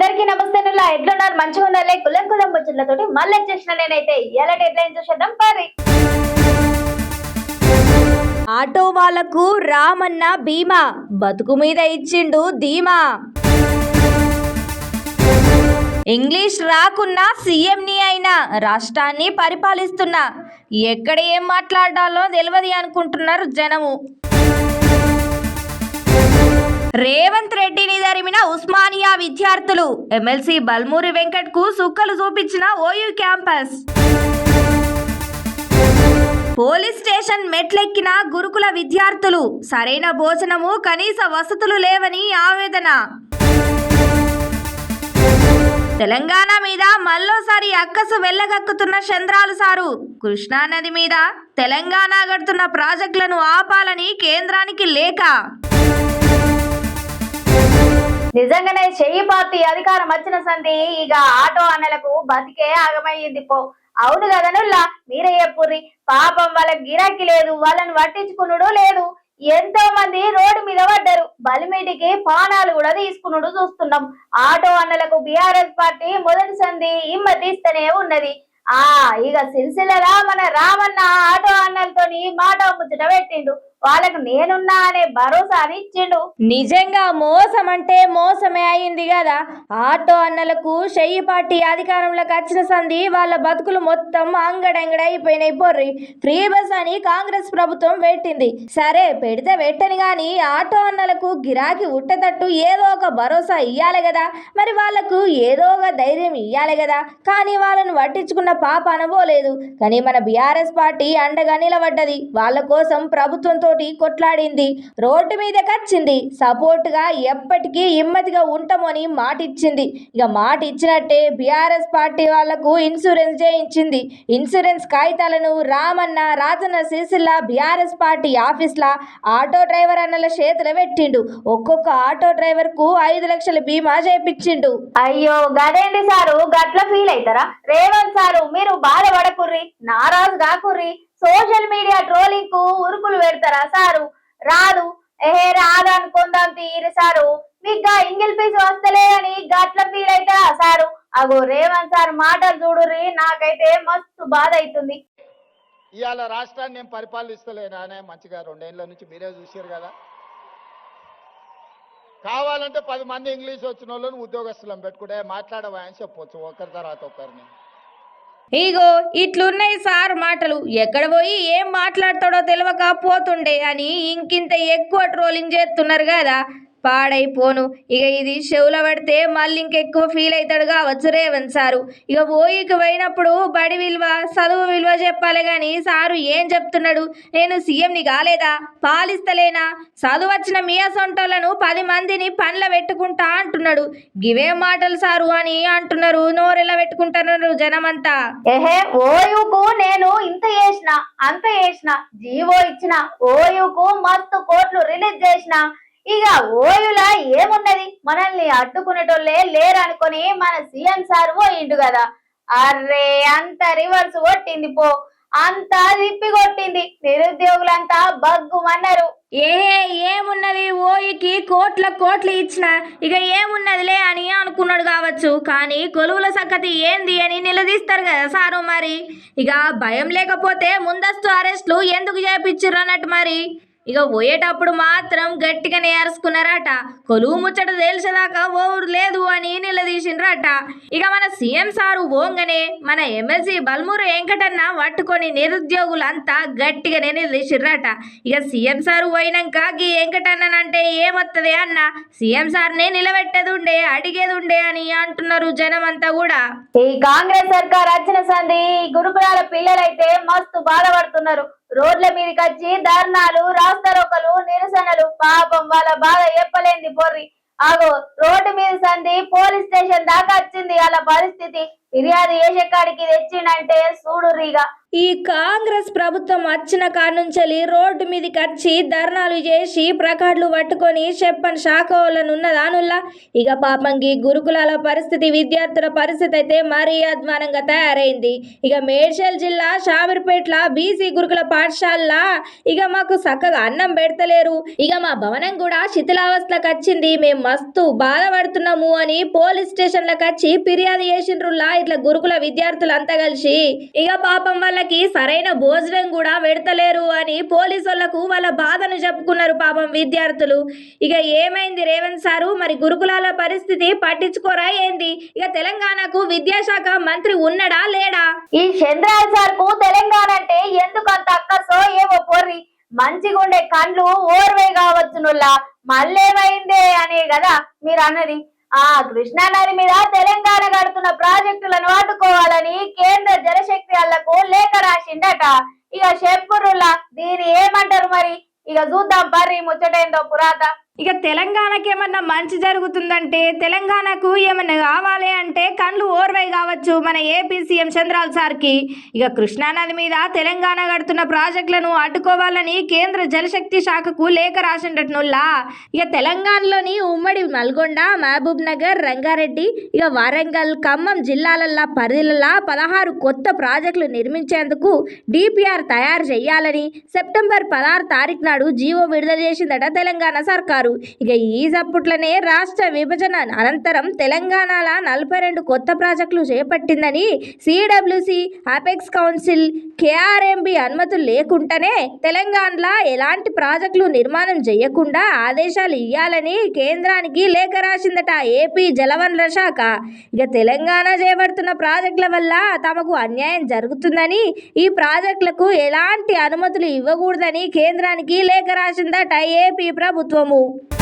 అందరికీ నమస్తే నుల్లా. ఎట్లున్నారు మంచిగా ఉన్నారులే. కులం కులం ముచ్చట్లతోటి మళ్ళీ చేసిన నేనైతే. ఎలా డెడ్లైన్ చూసేద్దాం పరి. ఆటో వాళ్ళకు రామన్న బీమా. బతుకు మీద ఇచ్చిండు ధీమా. ఇంగ్లీష్ రాకున్నా సీఎంని అయినా రాష్ట్రాన్ని పరిపాలిస్తున్నా. ఎక్కడ ఏం మాట్లాడాలో తెలియదు అనుకుంటున్నారు జనము. రేవంత్ రెడ్డిని తరిమిన ఉస్మానియా విద్యార్థులు. ఎమ్మెల్సీ బల్మూరి వెంకట్కు సుక్కలు చూపించిన ఓయూ క్యాంపస్. పోలీస్ స్టేషన్ మెట్లెక్కిన గురుకుల విద్యార్థులు. సరైన భోజనము కనీస వసతులు లేవని ఆవేదన. తెలంగాణ మీద మళ్ళోసారి అక్కసు వెళ్ళగక్కుతున్న చంద్రాలు సారు. కృష్ణానది మీద తెలంగాణ గడుతున్న ప్రాజెక్టులను ఆపాలని కేంద్రానికి లేఖ. నిజంగానే చెయ్యి పార్టీ అధికారం వచ్చిన సంధి ఇక ఆటో అన్నలకు బతికే ఆగమయ్యింది పో. అవును కదనుల్లా మీరే చెప్పుర్రి. పాపం వాళ్ళకి గిరాకీ లేదు వాళ్ళని పట్టించుకునుడు లేదు ఎంతో మంది రోడ్డు మీద పడ్డారు. బలిమీటికి పానాలు కూడా తీసుకునుడు చూస్తున్నాం. ఆటో అన్నలకు బీఆర్ఎస్ పార్టీ మొదటి సంధి ఇమ్మ తీస్తేనే ఉన్నది. ఆ ఇక సిరిసిల్లలా మన రామన్న ఆటో అన్నలతోని మాట ముచ్చట పెట్టిండు. వాళ్ళకు నేనున్నా అనే భరోసాని ఇచ్చిండు నిజంగా మోసం అంటే మోసమే అయింది కదా. ఆటో అన్నలకు షయ్యి పార్టీ అధికారంలోకి వచ్చిన సంధి వాళ్ళ బతుకులు మొత్తం అంగడంగడ అయిపోయినాయి పొర్రి ఫ్రీ బస్ అని కాంగ్రెస్ ప్రభుత్వం పెట్టింది. సరే పెడితే పెట్టని కానీ ఆటో అన్నలకు గిరాకీ ఉట్టేటట్టు ఏదో ఒక భరోసా ఇయ్యాలి కదా. మరి వాళ్ళకు ఏదో ఒక ధైర్యం ఇయ్యాలి కదా. కానీ వాళ్ళను పట్టించుకున్న పాప అనుభవలేదు కానీ మన బీఆర్ఎస్ పార్టీ అండగా నిలబడ్డది. వాళ్ళ కోసం ప్రభుత్వంతో కొట్లాడింది. రోడ్డు మీదకి వచ్చింది సపోర్ట్గా ఎప్పటికీ ఇమ్మతిగా ఉంటామని మాట ఇచ్చింది ఇక మాట ఇచ్చినట్టే బీఆర్ఎస్ పార్టీ వాళ్ళకు ఇన్సూరెన్స్ చేయించింది. ఇన్సూరెన్స్ కాగితాలను రామన్న రాజన్న సిరిసిల్ల బీఆర్ఎస్ పార్టీ ఆఫీస్లా ఆటో డ్రైవర్ అన్నల చేతులు పెట్టిండు. ఒక్కొక్క ఆటో డ్రైవర్కు ఐదు లక్షల బీమా చేపించిండు అయ్యో గదేంటి సారు? గట్ల ఫీల్ అవుతారా రేవంత్ సారు మీరు బాధపడకుర్రి. నారాజు కాకుర్రి సోషల్ మీడియా ట్రోలింగ్కు ఉరుకులు పెడతారా సారు? రాదు. ఏహే రాదు అనుకుందాం తీరు సారు. మీకు ఇంగిల్ పీస్ వస్తలే అని గట్ల ఫీల్ అవుతారా సారు. అగో రేవంత్ సార్ మాటలు చూడుర్రి నాకైతే మస్తు బాధ అవుతుంది ఇవాళ రాష్ట్రాన్ని నేను పరిపాలిస్తలేనానే మంచిగా రెండేళ్ళ నుంచి మీరే చూసారు కదా. కావాలంటే పది మంది ఇంగ్లీష్ వచ్చిన వాళ్ళని ఉద్యోగస్తులను పెట్టుకుంటే మాట్లాడవా అని చెప్పొచ్చు ఒకరి తర్వాత ఒకరిని ఇగో ఇట్లున్నాయి సార్ మాటలు. ఎక్కడ పోయి ఏం మాట్లాడతాడో తెలియక పోతుండే అని ఇంకింత ఎక్కువ ట్రోలింగ్ చేస్తున్నారు కదా. పాడైపోను. ఇక ఇది చెవులో పడితే మళ్ళీ ఇంకెక్కువ ఫీల్ అవుతాడు కావచ్చు రేవంత్ సారు. ఇక ఓయికి పోయినప్పుడు బడి విలువ చదువు విలువ చెప్పాలి కానీ సారు ఏం చెప్తున్నాడు? నేను సీఎంని కాలేదా? పాలిస్తలేనా? చదువు వచ్చిన మీ సొంటోళ్ళను పది మందిని పండ్ల పెట్టుకుంటా అంటున్నాడు. గివే మాటలు సారు అని అంటున్నారు నోరెలా పెట్టుకుంటున్నారు జనమంతా? ఏహే ఓయుకు నేను ఇంత చేసిన అంత చేసిన జీవో ఇచ్చిన ఓయుకు మస్తు కోట్లు రిలీజ్ చేసిన ఇక ఓయుల ఏమున్నది? మనల్ని అడ్డుకునేటోళ్ళే లేరనుకొని మన సీఎం సార్ పోయిండు కదా. అర్రే అంత రివర్స్ కొట్టింది పో. అంత తిప్పి కొట్టింది. నిరుద్యోగులంతా బగ్గుమన్నారు. ఏ ఏమున్నది? ఓయికి కోట్ల కోట్లు ఇచ్చిన. ఇక ఏమున్నదిలే అని అనుకున్నాడు కావచ్చు. కానీ కొలువుల సంగతి ఏంది అని నిలదీస్తారు కదా సారు మరి. ఇక భయం లేకపోతే ముందస్తు అరెస్టులు ఎందుకు చేపించారు అన్నట్టు మరి? ఇక పోయేటప్పుడు మాత్రం గట్టిగానే నేర్చుకున్నారట కొలువు ముచ్చట తేల్చేదాకా ఓరు లేదు అని నిలదీసిండ్రట. ఇక మన సీఎం సారు ఓంగనే మన ఎమ్మెల్సీ బల్మూరు వెంకటన్న పట్టుకొని నిరుద్యోగులంతా గట్టిగానే నిలదీసిండ్రట. ఇక సీఎం సారు పోయినాక గీ వెంకటన్ననంటే ఏమొత్తది అన్న? సీఎం సార్నే నిలబెట్టేది ఉండే అని అంటున్నారు జనం అంతా కూడా. ఈ కాంగ్రెస్ సర్కార్ వచ్చిన సంది గురుకులాల పిల్లలైతే మస్తు బాధపడుతున్నారు. రోడ్ల మీదకి వచ్చి ధర్నాలు రాస్తారోకలు నిరసనలు పాపం వాళ్ళ బాధ చెప్పలేంది పొర్రి ఆగో రోడ్డు మీద సంది పోలీస్ స్టేషన్ దాకా వచ్చింది వాళ్ళ పరిస్థితి. ఫిర్యాదు చేసేకాడికి తెచ్చిండంటే చూడుర్రిగా ఈ కాంగ్రెస్ ప్రభుత్వం వచ్చిన కానుంచెలి రోడ్డు మీదకి వచ్చి ధర్నాలు చేసి ప్రకాడ్లు పట్టుకొని చెప్పని శాఖ ఉన్నదానుల్లా ఇక పాపంకి గురుకులాల పరిస్థితి విద్యార్థుల పరిస్థితి అయితే మరీ అధ్వానంగా తయారైంది. ఇక మేడ్చల్ జిల్లా షాబిర్పేట్ల బీసీ గురుకుల పాఠశాలలా ఇక మాకు చక్కగా అన్నం పెడతలేరు. ఇక మా భవనం కూడా శిథిలావస్థలకు వచ్చింది. మేము మస్తు బాధపడుతున్నాము అని పోలీస్ స్టేషన్లకు వచ్చి ఫిర్యాదు చేసిండ్రులా ఇట్లా గురుకుల విద్యార్థులంతా కలిసి. ఇక పాపం వల్ల వాళ్ళకి సరైన భోజనం కూడా పెడతలేరు అని పోలీసులకు వాళ్ళ బాధను చెప్పుకున్నారు పాపం విద్యార్థులు. ఇక ఏమైంది రేవంత్ సారు? మరి గురుకులాల పరిస్థితి పట్టించుకోరా ఏంది? ఇక తెలంగాణకు విద్యాశాఖ మంత్రి ఉన్నడా లేడా? ఈ చంద్రాల్ సార్కు తెలంగాణ అంటే ఎందుకు అంత అక్కసో ఏమో పొర్రి. మంచిగుండే కండ్లు ఓర్వే కావచ్చునుల్లా. మళ్ళేమైందే అనే కదా మీరు అన్నది ఆ కృష్ణా నది మీద తెలంగాణ కడుతున్న ప్రాజెక్టులను వాడుకోవాలని కేంద్ర జలశక్తి వాళ్ళకు లేఖ రాసిండట. ఇక చెప్పురుల్లా దీని ఏమంటారు మరి? ఇక చూద్దాం పర్రి ముచ్చటైందో పురాత. ఇక తెలంగాణకి ఏమన్నా మంచి జరుగుతుందంటే తెలంగాణకు ఏమన్నా కావాలి అంటే కండ్లు ఓర్వై కావచ్చు మన ఏపీ సీఎం చంద్రాల్ సార్కి. ఇక కృష్ణానది మీద తెలంగాణ కడుతున్న ప్రాజెక్టులను అడ్డుకోవాలని కేంద్ర జలశక్తి శాఖకు లేఖ రాసిండట్నుల్లా ఇక తెలంగాణలోని ఉమ్మడి నల్గొండ మహబూబ్ నగర్ రంగారెడ్డి ఇక వరంగల్ ఖమ్మం జిల్లాలల్లా పరిధిలల్లా పదహారు కొత్త ప్రాజెక్టులు నిర్మించేందుకు డిపిఆర్ తయారు చేయాలని సెప్టెంబర్ పదహారు తారీఖు నాడు జీవో విడుదల చేసిందట తెలంగాణ సర్కారు. ఇక ఈ జప్పుట్లనే రాష్ట్ర విభజన అనంతరం తెలంగాణల నలభై రెండు కొత్త ప్రాజెక్టులు చేపట్టిందని సిడబ్ల్యూసి అపెక్స్ కౌన్సిల్ కేఆర్ఎంబి అనుమతులు లేకుండానే తెలంగాణలో ఎలాంటి ప్రాజెక్టులు నిర్మాణం చేయకుండా ఆదేశాలు ఇవ్వాలని కేంద్రానికి లేఖ రాసిందట ఏపీ జలవనరుల శాఖ. ఇక తెలంగాణ చేపడుతున్న ప్రాజెక్టుల వల్ల తమకు అన్యాయం జరుగుతుందని ఈ ప్రాజెక్టులకు ఎలాంటి అనుమతులు ఇవ్వకూడదని కేంద్రానికి లేఖ రాసిందట ఏపీ ప్రభుత్వము. you